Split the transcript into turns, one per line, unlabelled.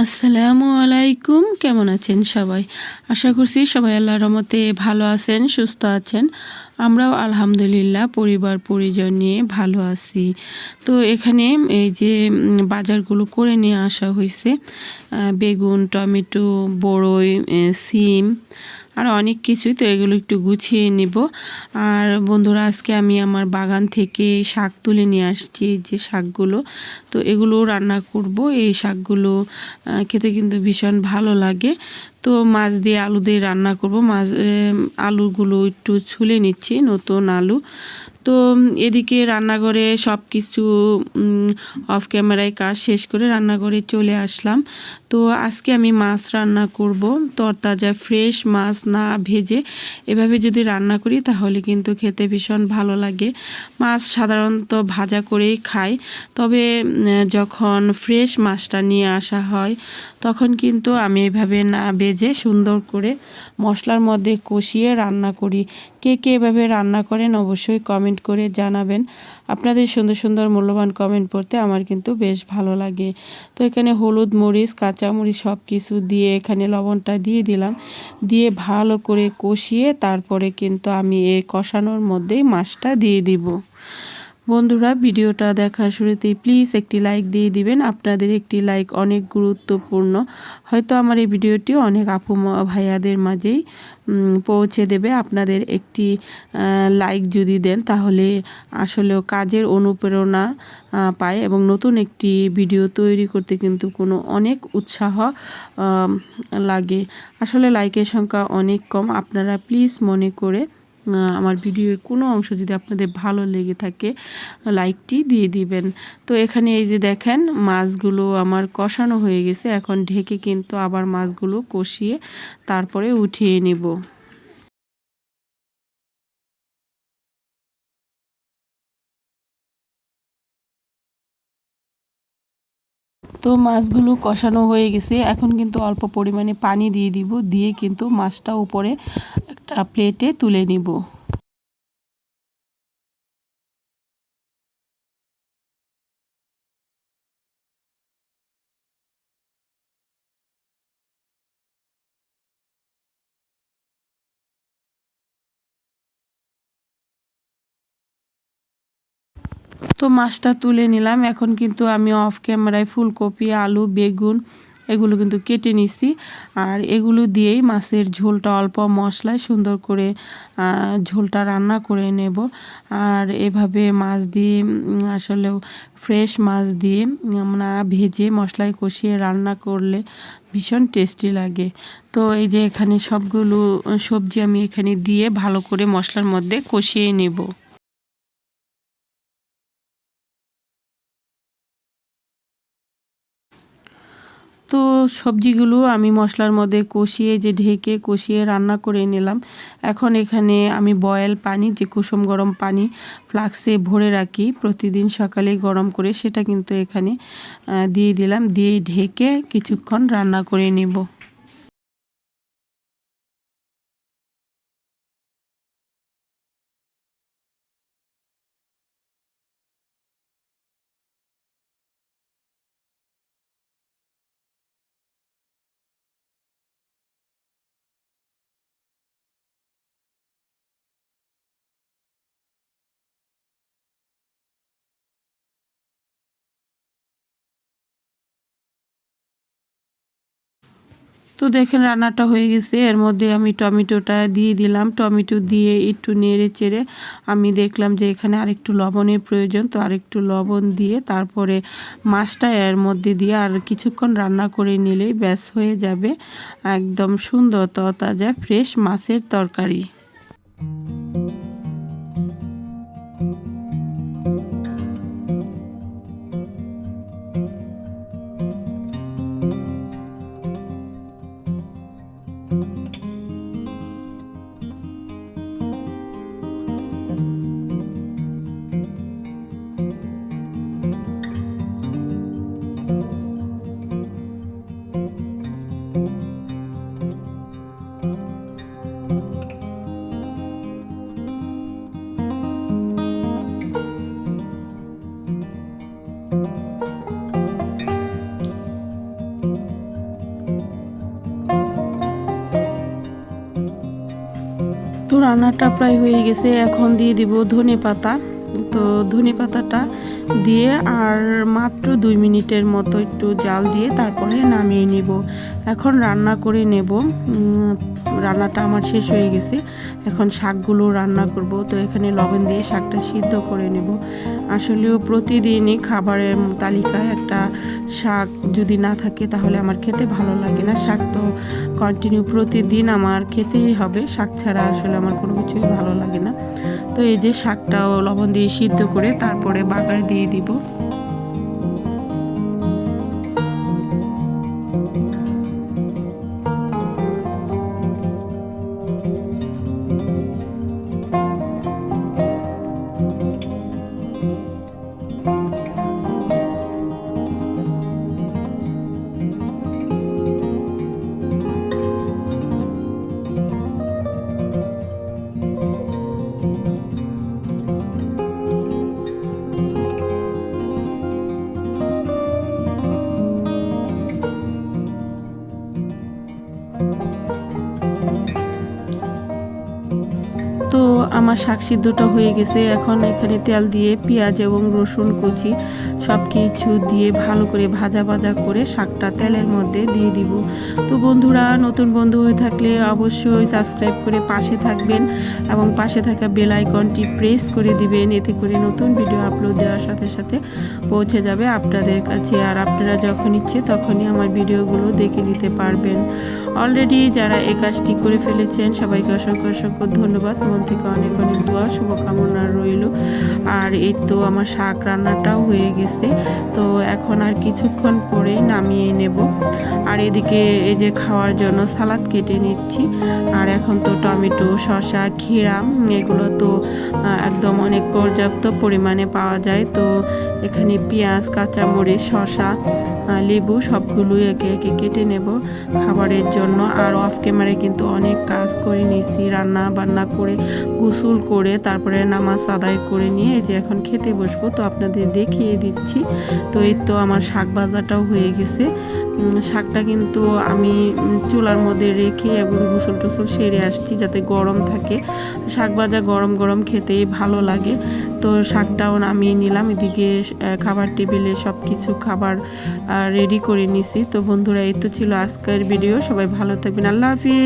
আসসালামু আলাইকুম, কেমন আছেন সবাই? আশা করছি সবাই আল্লাহ রহমতে ভালো আছেন, সুস্থ আছেন। আমরাও আলহামদুলিল্লাহ পরিবার, পরিজন নিয়ে ভালো আছি। তো এখানে এই যে বাজারগুলো করে নিয়ে আসা হয়েছে বেগুন, টমেটো, বড়ই সিম আর অনেক কিছুই তো এগুলো একটু গুছিয়ে নিব। আর বন্ধুরা, আজকে আমি আমার বাগান থেকে শাক তুলে নিয়ে আসছি যে শাকগুলো। তো এগুলো রান্না করব। এই শাকগুলো খেতে কিন্তু ভীষণ ভালো লাগে। তো মাছ দিয়ে আলু দিয়ে রান্না করব। মাছ আলুগুলো একটু ছুলে নিচ্ছি, নতুন আলু। তো এদিকে রান্নাঘরে সব কিছু অফ ক্যামেরায় কাজ শেষ করে রান্নাঘরে চলে আসলাম। তো আজকে আমি মাছ রান্না করব। তরতাজা ফ্রেশ মাছ না ভেজে এভাবে যদি রান্না করি তাহলে কিন্তু খেতে ভীষণ ভালো লাগে। মাছ সাধারণত ভাজা করেই খাই। তবে যখন ফ্রেশ মাছটা নিয়ে আসা হয়, তখন কিন্তু আমি এভাবে না ভেজে সুন্দর করে মশলার মধ্যে কষিয়ে রান্না করি। কে কে এভাবে রান্না করেন অবশ্যই কমেন্ট করে জানাবেন। আপনাদের সুন্দর সুন্দর মূল্যবান কমেন্ট পড়তে আমার কিন্তু বেশ ভালো লাগে। তো এখানে হলুদ মরিচ কাঁচামরিচ সব কিছু দিয়ে এখানে লবণটা দিয়ে দিলাম। দিয়ে ভালো করে কষিয়ে তারপরে কিন্তু আমি এই কষানোর মধ্যেই মাছটা দিয়ে দিব। বন্ধুরা, ভিডিওটা দেখার শুরুতেই প্লিজ একটি লাইক দিয়ে দিবেন। আপনাদের একটি লাইক অনেক গুরুত্বপূর্ণ। হয়তো আমার এই ভিডিওটি অনেক আপু ভাইয়াদের মাঝেই পৌঁছে দেবে। আপনাদের একটি লাইক যদি দেন, তাহলে আসলেও কাজের অনুপ্রেরণা পায় এবং নতুন একটি ভিডিও তৈরি করতে কিন্তু কোনো অনেক উৎসাহ লাগে। আসলে লাইকের সংখ্যা অনেক কম। আপনারা প্লিজ মনে করে আমার ভিডিওর কোনো অংশ যদি আপনাদের ভালো লেগে থাকে, লাইকটি দিয়ে দিবেন। তো এখানে এই যে দেখেন, মাছগুলো আমার কষানো হয়ে গেছে। এখন ঢেকে কিন্তু আবার মাছগুলো কষিয়ে তারপরে উঠিয়ে নেব। তো মাছগুলো কষানো হয়ে গেছে। এখন কিন্তু অল্প পরিমাণে পানি দিয়ে দিব, দিয়ে কিন্তু মাছটা উপরে একটা প্লেটে তুলে নিব। তো মাছটা তুলে নিলাম। এখন কিন্তু আমি অফ ক্যামেরায় ফুলকপি, আলু, বেগুন এগুলো কিন্তু কেটে নিছি। আর এগুলো দিয়েই মাছের ঝোলটা অল্প মশলায় সুন্দর করে ঝোলটা রান্না করে নেব। আর এভাবে মাছ দিয়ে আসলেও ফ্রেশ মাছ দিয়ে না ভেজে মশলায় কষিয়ে রান্না করলে ভীষণ টেস্টি লাগে। তো এই যে এখানে সবগুলো, সবজি আমি এখানে দিয়ে ভালো করে মশলার মধ্যে কষিয়ে নেব। তো সবজিগুলো আমি মশলার মধ্যে কষিয়ে যে ঢেকে কষিয়ে রান্না করে নিলাম। এখন এখানে আমি বয়েল পানি, যে কুসুম গরম পানি ফ্লাক্সে ভরে রাখি, প্রতিদিন সকালে গরম করে সেটা কিন্তু এখানে দিয়ে দিলাম। দিয়ে ঢেকে কিছুক্ষণ রান্না করে নেব। তো দেখেন রান্নাটা হয়ে গেছে। এর মধ্যে আমি টমেটোটা দিয়ে দিলাম। টমেটো দিয়ে একটু নেড়ে চেড়ে আমি দেখলাম যে এখানে আরেকটু লবণের প্রয়োজন। তো আরেকটু লবণ দিয়ে তারপরে মাছটা এর মধ্যে দিয়ে আর কিছুক্ষণ রান্না করে নিলেই ব্যাস হয়ে যাবে। একদম সুন্দর, ততাজা, ফ্রেশ মাছের তরকারি। রান্নাটা প্রায় হয়ে গেছে। এখন দিয়ে দিব ধনে পাতা। তো ধনে পাতাটা দিয়ে আর মাত্র দুই মিনিটের মতো একটু জাল দিয়ে তারপরে নামিয়ে নিব। এখন রান্না করে নেব। রান্নাটা আমার শেষ হয়ে গেছে। এখন শাকগুলো রান্না করব। তো এখানে লবণ দিয়ে শাকটা সিদ্ধ করে নেব। আসলেও প্রতিদিনই খাবারের তালিকায় একটা শাক যদি না থাকে, তাহলে আমার খেতে ভালো লাগে না। শাক তো কন্টিনিউ প্রতিদিন আমার খেতেই হবে। শাক ছাড়া আসলে আমার কোনো কিছুই ভালো লাগে না। তো এই যে শাকটাও লবণ দিয়ে সিদ্ধ করে তারপরে বাগার দিয়ে দিব। তো আমার শাক সিদ্ধটা হয়ে গেছে। এখন এখানে তেল দিয়ে পেঁয়াজ এবং রসুন কুচি সব কিছু দিয়ে ভালো করে ভাজা ভাজা করে শাকটা তেলের মধ্যে দিয়ে দিব। তো বন্ধুরা, নতুন বন্ধু হয়ে থাকলে অবশ্যই সাবস্ক্রাইব করে পাশে থাকবেন এবং পাশে থাকা বেল আইকনটি প্রেস করে দিবেন। এতে করে নতুন ভিডিও আপলোড দেওয়ার সাথে সাথে পৌঁছে যাবে আপনাদের কাছে। আর আপনারা যখন ইচ্ছে তখনই আমার ভিডিওগুলো দেখে নিতে পারবেন। অলরেডি যারা এই কাজটি করে ফেলেছেন, সবাইকে অসংখ্য অসংখ্য ধন্যবাদ। থেকে অনেক অনেক দোয়া, শুভকামনা রইল। আর এই তো আমার শাক রান্নাটাও হয়ে গেছে। তো এখন আর কিছুক্ষণ পরেই নামিয়ে নেব। আর এদিকে এই যে খাওয়ার জন্য সালাদ কেটে নিচ্ছি। আর এখন তো টমেটো, শসা ক্ষীরাম এগুলো তো একদম অনেক পর্যাপ্ত পরিমাণে পাওয়া যায়। তো এখানে পেঁয়াজ, কাঁচামরিচ, শসা লেবু সবগুলোই একে একে কেটে নেব খাবারের জন্য। আর অফ ক্যামেরায় কিন্তু অনেক কাজ করে নিয়েছি, রান্না বান্না করে, গোসল করে, তারপরে নামাজ আদায় করে নিয়ে যে এখন খেতে বসবো। তো আপনাদের দেখিয়ে দিচ্ছি। তো এই তো আমার শাক ভাজাটাও হয়ে গেছে। শাকটা কিন্তু আমি চুলার মধ্যে রেখে এবং গোসল টোসল সেরে আসছি যাতে গরম থাকে। শাক ভাজা গরম গরম খেতেই ভালো লাগে। তো শাকটাও নামিয়ে নিলাম, এদিকে খাবার টেবিলে সব কিছু খাবার রেডি করে নিছি। তো বন্ধুরা, এই তো ছিল আজকের ভিডিও সবাই ভালো থাকবেন, আল্লাহ হাফিজ।